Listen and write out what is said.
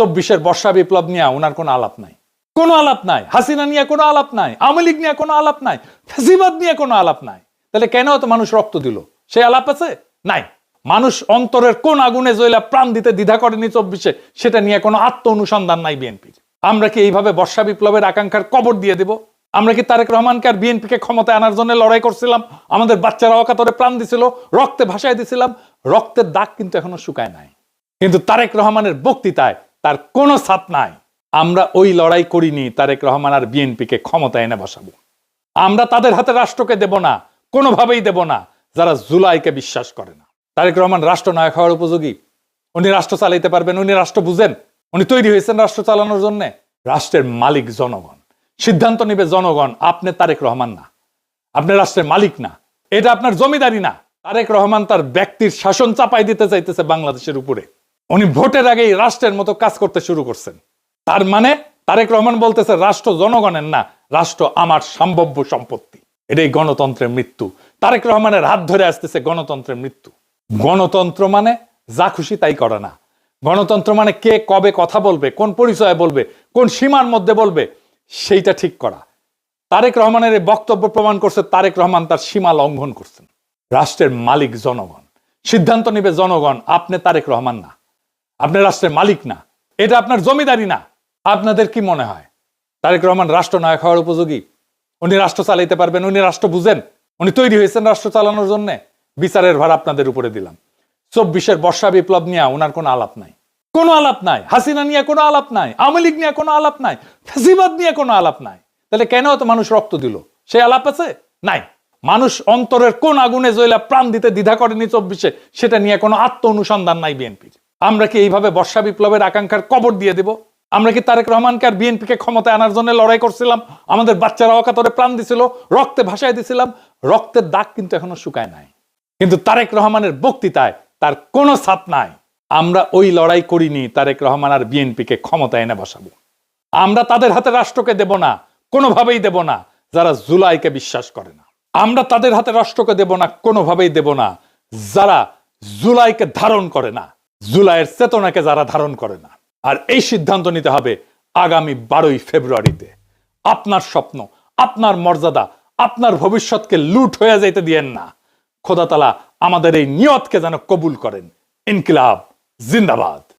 চব্বিশের বর্ষা বিপ্লব নিয়ে ওনার কোনো আলাপ নাই। কোনো আলাপ নাই। হাসিনা নিয়ে কোনো আলাপ নাই। আওয়ামী লীগ নিয়ে কোনো আলাপ নাই। ফেসিবাদ নিয়ে কোনো আলাপ নাই। তাহলে কেন তো মানুষ রক্ত দিল? সে আলাপ আছে? নাই। মানুষ অন্তরের কোন আগুনে জয়লা প্রাণ দিতে দ্বিধা করেনি চব্বিশে, সেটা নিয়ে কোনো আত্ম অনুসন্ধান নাই বিএনপির। আমরা কি এইভাবে বর্ষা বিপ্লবের আকাঙ্ক্ষার কবর দিয়ে দেব? আমরা কি তারেক রহমানকে আর বিএনপিকে ক্ষমতায় আনার জন্য লড়াই করছিলাম? আমাদের বাচ্চারা অকাতরে প্রাণ দিছিল, রক্তে ভাসায় দিছিলাম। রক্তের দাগ কিন্তু এখনও শুকায় নাই। কিন্তু তারেক রহমানের বক্তৃতায় তার কোনো ছাপ নাই। আমরা ওই লড়াই করিনি, তারেক রহমান আর বিএনপিকে ক্ষমতায় এনে বসাবো। আমরা তাদের হাতে রাষ্ট্রকে দেব না, কোনোভাবেই দেব না, যারা জুলাইকে বিশ্বাস করে না। তারেক রহমান রাষ্ট্র রাষ্ট্রনায়ক হওয়ার উপযোগী। উনি রাষ্ট্র চালাইতে পারবেন, উনি রাষ্ট্র বুঝেন। উনি তৈরি হয়েছেন রাষ্ট্র চালানোর জন্য। রাষ্ট্রের মালিক জনগণ। সিদ্ধান্ত নিবে জনগণ, আপনি তারেক রহমান না। আপনি রাষ্ট্রের মালিক না। এটা আপনার জমিদারি না। তারেক রহমান তার ব্যক্তির শাসন চাপাই দিতে চাইতেছে বাংলাদেশের উপরে। উনি ভোটের আগেই রাষ্ট্রের মতো কাজ করতে শুরু করছেন। তার মানে তারেক রহমান বলতেছে, রাষ্ট্র জনগণের না, রাষ্ট্র আমার সম্ভাব্য সম্পত্তি। এটাই গণতন্ত্রের মৃত্যু। তারেক রহমানের হাত ধরে আসতেছে গণতন্ত্রের মৃত্যু। গণতন্ত্র মানে যা খুশি তাই করে না। গণতন্ত্র মানে কে কবে কথা বলবে, কোন পরিচয়ে বলবে, কোন সীমার মধ্যে বলবে, সেইটা ঠিক করা। তারেক রহমানের এই বক্তব্য প্রমাণ করছে, তারেক রহমান তার সীমা লঙ্ঘন করছেন। রাষ্ট্রের মালিক জনগণ। সিদ্ধান্ত নিবে জনগণ, আপনি তারেক রহমান না। আপনি রাষ্ট্রের মালিক না। এটা আপনার জমিদারি না। আপনাদের কি মনে হয়? তারেক রহমান রাষ্ট্র রাষ্ট্রনায়ক হওয়ার উপযোগী? উনি রাষ্ট্র চালাইতে পারবেন, উনি রাষ্ট্র বুঝেন। উনি তৈরি হয়েছেন রাষ্ট্র চালানোর জন্য। বিচারের ভার আপনাদের উপরে দিলাম। চব্বিশের বর্ষা বিপ্লব নিয়ে ওনার কোনো আলাপ নাই। কোনো আলাপ নাই। হাসিনা নিয়ে কোনো আলাপ নাই। আওয়ামী লীগ নিয়ে কোনো আলাপ নাই। ফেসিবাদ নিয়ে কোনো আলাপ নাই। তাহলে কেন তো মানুষ রক্ত দিল? সে আলাপ আছে? নাই। মানুষ অন্তরের কোন আগুনে জয়লা প্রাণ দিতে দ্বিধা করেনি চব্বিশে, সেটা নিয়ে কোনো আত্ম অনুসন্ধান নাই বিএনপির আমরা কি এইভাবে বর্ষা বিপ্লবের আকাঙ্ক্ষার কবর দিয়ে দেব? আমরা কি তারেক রহমানকে আর বিএনপিকে ক্ষমতায় আনার জন্য লড়াই করছিলাম? আমাদের বাচ্চারা অকাতরে প্রাণ দিছিল, রক্তে ভাসায় দিছিলাম। রক্তের দাগ কিন্তু এখনও শুকায় নাই। কিন্তু তারেক রহমানের বক্তৃতায় তার কোনো ছাপ নাই। আমরা ওই লড়াই করিনি, তারেক রহমান আর বিএনপিকে ক্ষমতায় এনে বসাবো। আমরা তাদের হাতে রাষ্ট্রকে দেব না, কোনোভাবেই দেব না, যারা জুলাইকে বিশ্বাস করে না। আমরা তাদের হাতে রাষ্ট্রকে দেব না, কোনোভাবেই দেব না, যারা জুলাইকে ধারণ করে না। জুলাইয়ের চেতনাকে যারা ধারণ করে না। আর এই সিদ্ধান্ত নিতে হবে আগামী বারোই ফেব্রুয়ারিতে। আপনার স্বপ্ন, আপনার মর্যাদা, আপনার ভবিষ্যৎকে লুট হয়ে যাইতে দিয়েন না। খোদা তালা আমাদের এই নিয়তকে যেন কবুল করেন। ইনকিলাব, জিন্দাবাদ।